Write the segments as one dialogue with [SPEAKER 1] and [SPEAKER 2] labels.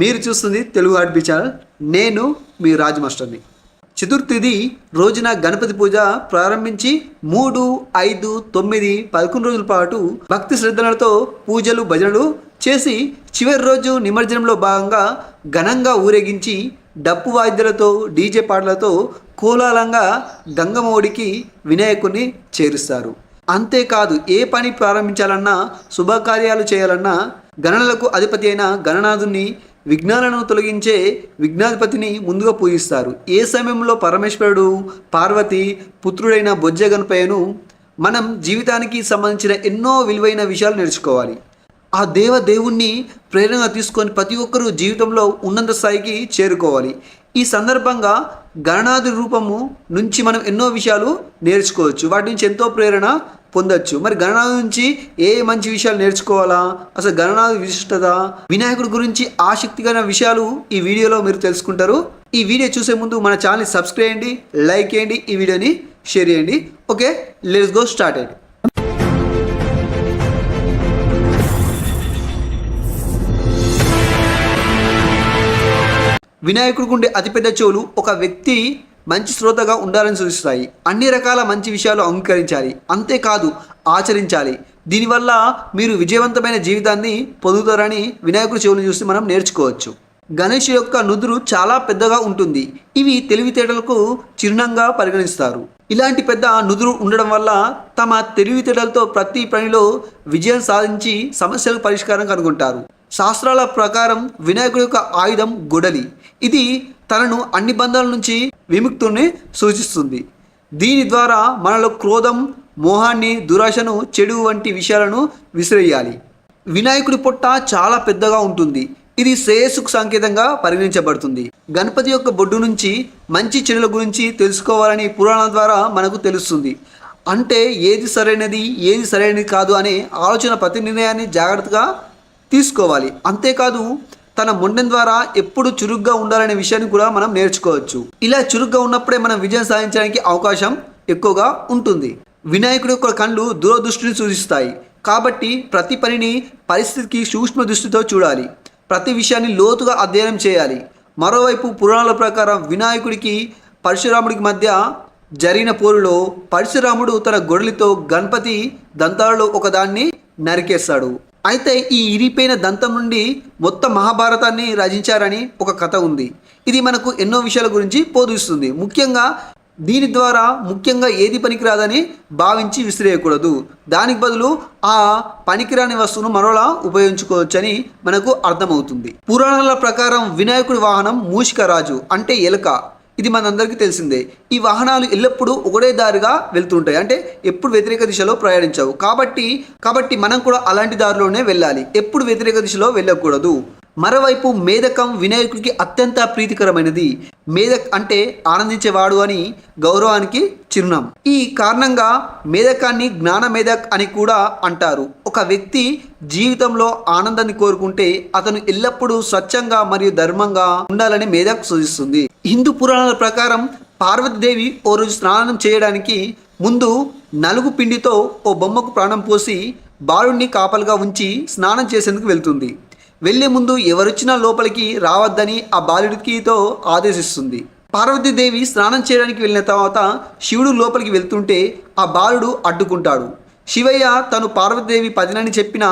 [SPEAKER 1] మీరు చూస్తుంది Telugu RB channel. నేను మీ రాజమాస్టర్ని. చతుర్థిది రోజున గణపతి పూజ ప్రారంభించి మూడు ఐదు తొమ్మిది పదకొండు రోజుల పాటు భక్తి శ్రద్ధలతో పూజలు భజనలు చేసి చివరి రోజు నిమజ్జనంలో భాగంగా ఘనంగా ఊరేగించి డప్పు వాయిద్యాలతో డీజే పాటలతో కోలాలంగా గంగమోడికి వినాయకుని చేరుస్తారు. అంతేకాదు ఏ పని ప్రారంభించాలన్నా శుభకార్యాలు చేయాలన్నా గణనలకు అధిపతి అయిన గణనాథుని విఘ్నాలను తొలగించే విఘ్నాధిపతిని ముందుగా పూజిస్తారు. ఏ సమయంలో పరమేశ్వరుడు పార్వతి పుత్రుడైన బొజ్జ గణపయ్యను మనం జీవితానికి సంబంధించిన ఎన్నో విలువైన విషయాలు నేర్చుకోవాలి. ఆ దేవ దేవుణ్ణి ప్రేరణగా తీసుకొని ప్రతి ఒక్కరూ జీవితంలో ఉన్నత స్థాయికి చేరుకోవాలి. ఈ సందర్భంగా గణనాది రూపము నుంచి మనం ఎన్నో విషయాలు నేర్చుకోవచ్చు. వాటి నుంచి ఎంతో ప్రేరణ పొందొచ్చు. మరి గణనాథు నుంచి ఏ మంచి విషయాలు నేర్చుకోవాలా? అసలు గణనాథ విశిష్టత వినాయకుడి గురించి ఆసక్తికరమైన విషయాలు ఈ వీడియోలో మీరు తెలుసుకుంటారు. ఈ వీడియో చూసే ముందు మన ఛానల్ని సబ్స్క్రైబ్ చేయండి లైక్ చేయండి ఈ వీడియోని షేర్ చేయండి. ఓకే లెట్స్ గో స్టార్ట్ అయ్యండి వినాయకుడికి ఉండే అతిపెద్ద చెవులు ఒక వ్యక్తి మంచి శ్రోతగా ఉండాలని సూచిస్తాయి. అన్ని రకాల మంచి విషయాలు అంగీకరించాలి. అంతేకాదు ఆచరించాలి. దీనివల్ల మీరు విజయవంతమైన జీవితాన్ని పొందుతారని వినాయకుడి చెవులు చూసి మనం నేర్చుకోవచ్చు. గణేష్ యొక్క నుదురు చాలా పెద్దగా ఉంటుంది. ఇవి తెలివితేటలకు చిహ్నంగా పరిగణిస్తారు. ఇలాంటి పెద్ద నుదురు ఉండడం వల్ల తమ తెలివితేటలతో ప్రతి పనిలో విజయం సాధించి సమస్యలకు పరిష్కారం కనుగొంటారు. శాస్త్రాల ప్రకారం వినాయకుడి యొక్క ఆయుధం గొడలి. ఇది తనను అన్ని బంధాల నుంచి విముక్తుని సూచిస్తుంది. దీని ద్వారా మనలో క్రోధం మోహాన్ని దురాశను చెడు వంటి విషయాలను విసిరేయాలి. వినాయకుడి పొట్ట చాలా పెద్దగా ఉంటుంది. ఇది శ్రేయస్సుకు సంకేతంగా పరిగణించబడుతుంది. గణపతి యొక్క బొడ్డు నుంచి మంచి చెడుల గురించి తెలుసుకోవాలని పురాణం ద్వారా మనకు తెలుస్తుంది. అంటే ఏది సరైనది ఏది సరైనది కాదు అనే ఆలోచన ప్రతి నిర్ణయాన్ని జాగ్రత్తగా తీసుకోవాలి. అంతేకాదు తన మొండెం ద్వారా ఎప్పుడు చురుగ్గా ఉండాలనే విషయాన్ని కూడా మనం నేర్చుకోవచ్చు. ఇలా చురుగ్గా ఉన్నప్పుడే మనం విజయం సాధించడానికి అవకాశం ఎక్కువగా ఉంటుంది. వినాయకుడి యొక్క కళ్ళు దూరదృష్టిని సూచిస్తాయి. కాబట్టి ప్రతి పనిని పరిస్థితికి సూక్ష్మ దృష్టితో చూడాలి. ప్రతి విషయాన్ని లోతుగా అధ్యయనం చేయాలి. మరోవైపు పురాణాల ప్రకారం వినాయకుడికి పరశురాముడికి మధ్య జరిగిన పోరులో పరశురాముడు తన గొడలితో గణపతి దంతాలలో ఒకదాన్ని నరికేస్తాడు. అయితే ఈ ఇరిపోయిన దంతం నుండి మొత్తం మహాభారతాన్ని రచించారని ఒక కథ ఉంది. ఇది మనకు ఎన్నో విషయాల గురించి బోధిస్తుంది. ముఖ్యంగా దీని ద్వారా ముఖ్యంగా ఏది పనికిరాదని భావించి విసిరేయకూడదు. దానికి బదులు ఆ పనికిరాని వస్తువును మరోలా ఉపయోగించుకోవచ్చని మనకు అర్థమవుతుంది. పురాణాల ప్రకారం వినాయకుడి వాహనం మూషికరాజు అంటే ఎలుక. ఇది మనందరికీ తెలిసిందే. ఈ వాహనాలు ఎల్లప్పుడూ ఒకటే దారిగా వెళ్తుంటాయి. అంటే ఎప్పుడు వ్యతిరేక దిశలో ప్రయాణించవు. కాబట్టి కాబట్టి మనం కూడా అలాంటి దారిలోనే వెళ్ళాలి. ఎప్పుడు వ్యతిరేక దిశలో వెళ్ళకూడదు. మరోవైపు మేధకం వినాయకుడికి అత్యంత ప్రీతికరమైనది. మేధక్ అంటే ఆనందించేవాడు అని గౌరవానికి చిరునాం. ఈ కారణంగా మేధకాన్ని జ్ఞాన మేధక్ అని కూడా అంటారు. ఒక వ్యక్తి జీవితంలో ఆనందాన్ని కోరుకుంటే అతను ఎల్లప్పుడూ స్వచ్ఛంగా మరియు ధర్మంగా ఉండాలని మేధక్ సూచిస్తుంది. హిందూ పురాణాల ప్రకారం పార్వతీదేవి ఓ రోజు స్నానం చేయడానికి ముందు నలుగు పిండితో ఓ బొమ్మకు ప్రాణం పోసి బాలుడిని కాపలుగా ఉంచి స్నానం చేసేందుకు వెళ్తుంది. వెళ్ళే ముందు ఎవరొచ్చినా లోపలికి రావద్దని ఆ బాలుడికితో ఆదేశిస్తుంది. పార్వతీదేవి స్నానం చేయడానికి వెళ్ళిన తర్వాత శివుడు లోపలికి వెళ్తుంటే ఆ బాలుడు అడ్డుకుంటాడు. శివయ్య తను పార్వతీదేవి పదినని చెప్పిన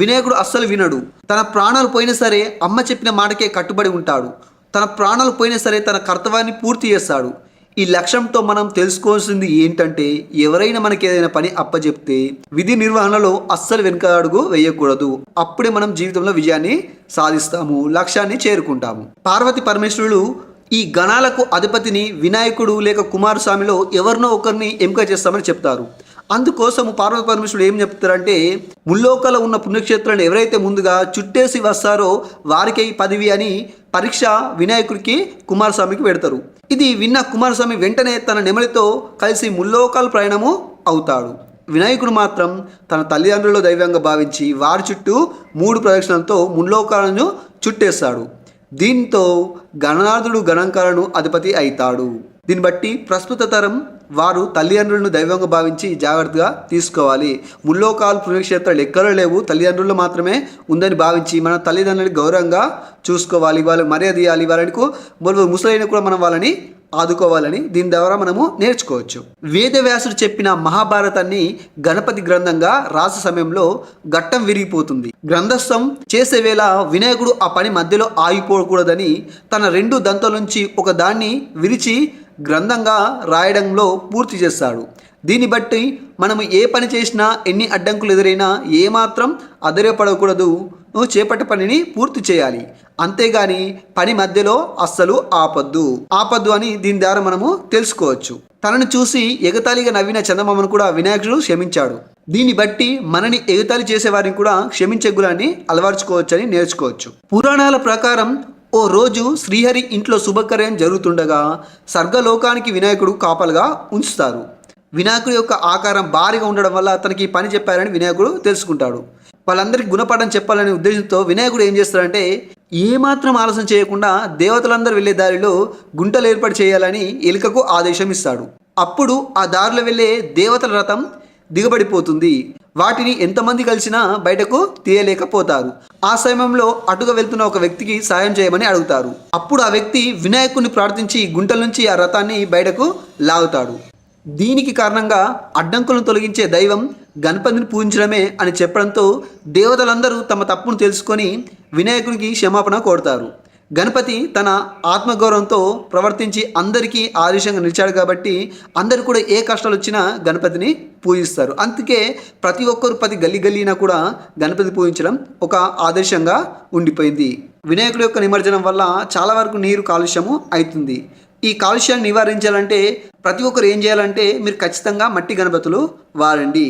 [SPEAKER 1] వినాయకుడు అస్సలు వినడు. తన ప్రాణాలు పోయినా సరే అమ్మ చెప్పిన మాటకే కట్టుబడి ఉంటాడు. తన ప్రాణాలు పోయినా సరే తన కర్తవ్యాన్ని పూర్తి చేస్తాడు. ఈ లక్ష్యంతో మనం తెలుసుకోవాల్సింది ఏంటంటే ఎవరైనా మనకి ఏదైనా పని అప్పచెప్తే విధి నిర్వహణలో అస్సలు వెనుక అడుగు వేయకూడదు. అప్పుడే మనం జీవితంలో విజయాన్ని సాధిస్తాము లక్ష్యాన్ని చేరుకుంటాము. పార్వతి పరమేశ్వరుడు ఈ గణాలకు అధిపతిని వినాయకుడు లేక కుమారస్వామిలో ఎవరినో ఒకరిని ఎంపిక చేస్తామని చెప్తారు. అందుకోసం పార్వతి పరమేశ్వరుడు ఏం చెప్తారంటే ముల్లోకలో ఉన్న పుణ్యక్షేత్రాలను ఎవరైతే ముందుగా చుట్టేసి వస్తారో వారికి పదవి అని పరీక్ష వినాయకుడికి కుమారస్వామికి పెడతారు. ఇది విన్న కుమారస్వామి వెంటనే తన నెమలితో కలిసి ముల్లోకాల ప్రయాణము అవుతాడు. వినాయకుడు మాత్రం తన తల్లిదండ్రుల దైవంగా భావించి వారి చుట్టూ మూడు ప్రదక్షిణలతో ముల్లోకాలను చుట్టేస్తాడు. దీంతో గణనాథుడు గణాంకాలను అధిపతి అవుతాడు దీన్ని బట్టి ప్రస్తుత తరం వారు తల్లిదండ్రులను దైవంగా భావించి జాగ్రత్తగా తీసుకోవాలి. ముల్లోకాలు పుణ్యక్షేత్రాలు ఎక్కడో లేవు. తల్లిదండ్రులు మాత్రమే ఉందని భావించి మన తల్లిదండ్రులని గౌరవంగా చూసుకోవాలి. వాళ్ళు మర్యాద ఇవ్వాలి. వాళ్ళకు ముసలైన కూడా మనం వాళ్ళని ఆదుకోవాలని దీని ద్వారా మనము నేర్చుకోవచ్చు. వేదవ్యాసుడు చెప్పిన మహాభారతాన్ని గణపతి గ్రంథంగా రాస సమయంలో ఘట్టం విరిగిపోతుంది. గ్రంథస్థం చేసే వేళ వినాయకుడు ఆ పని మధ్యలో ఆగిపోకూడదని తన రెండు దంతల నుంచి ఒక దాన్ని విరిచి గ్రంథంగా రాయడంలో పూర్తి చేస్తాడు. దీన్ని బట్టి మనము ఏ పని చేసినా ఎన్ని అడ్డంకులు ఎదురైనా ఏమాత్రం అధైర్యపడకూడదు. నువ్వు చేపట్టే పనిని పూర్తి చేయాలి. అంతేగాని పని మధ్యలో అస్సలు ఆపద్దు. ఆపద్దు అని దీని ద్వారా మనము తెలుసుకోవచ్చు. తనను చూసి ఎగతాళిగా నవ్విన చందమామను కూడా వినాయకుడు క్షమించాడు. దీన్ని బట్టి మనని ఎగతాళి చేసేవారిని కూడా క్షమించే గుణాన్ని అలవర్చుకోవచ్చని నేర్చుకోవచ్చు. పురాణాల ప్రకారం ఓ రోజు శ్రీహరి ఇంట్లో శుభకార్యం జరుగుతుండగా స్వర్గలోకానికి వినాయకుడు కాపలుగా ఉంచుతారు. వినాయకుడి యొక్క ఆకారం భారీగా ఉండడం వల్ల తనకి పని చెప్పారని వినాయకుడు తెలుసుకుంటాడు. వాళ్ళందరికీ గుణపాఠం చెప్పాలనే ఉద్దేశంతో వినాయకుడు ఏం చేస్తాడంటే ఏమాత్రం ఆలస్యం చేయకుండా దేవతలందరూ వెళ్ళే దారిలో గుంటలు ఏర్పాటు చేయాలని ఎలుకకు ఆదేశం ఇస్తాడు. అప్పుడు ఆ దారిలో వెళ్ళే దేవతల రథం దిగబడిపోతుంది. వాటిని ఎంతమంది కలిసినా బయటకు తీయలేకపోతారు. ఆ సమయంలో అటుగా వెళ్తున్న ఒక వ్యక్తికి సాయం చేయమని అడుగుతారు. అప్పుడు ఆ వ్యక్తి వినాయకుడిని ప్రార్థించి గుంటల నుంచి ఆ రథాన్ని బయటకు లాగుతాడు. దీనికి కారణంగా అడ్డంకులను తొలగించే దైవం గణపతిని పూజించడమే అని చెప్పడంతో దేవతలందరూ తమ తప్పును తెలుసుకొని వినాయకునికి క్షమాపణ కోరుతారు. గణపతి తన ఆత్మగౌరవంతో ప్రవర్తించి అందరికీ ఆదేశంగా నిలిచాడు కాబట్టి అందరు కూడా ఏ కష్టాలు వచ్చినా గణపతిని పూజిస్తారు. అందుకే ప్రతి ఒక్కరు ప్రతి గల్లీ గల్లీనా కూడా గణపతి పూజించడం ఒక ఆదర్శంగా ఉండిపోయింది. వినాయకుడి యొక్క నిమజ్జనం వల్ల చాలా వరకు నీరు కాలుష్యము అవుతుంది. ఈ కాలుష్యాన్ని నివారించాలంటే ప్రతి ఒక్కరు ఏం చేయాలంటే మీరు ఖచ్చితంగా మట్టి గణపతులు వాడండి.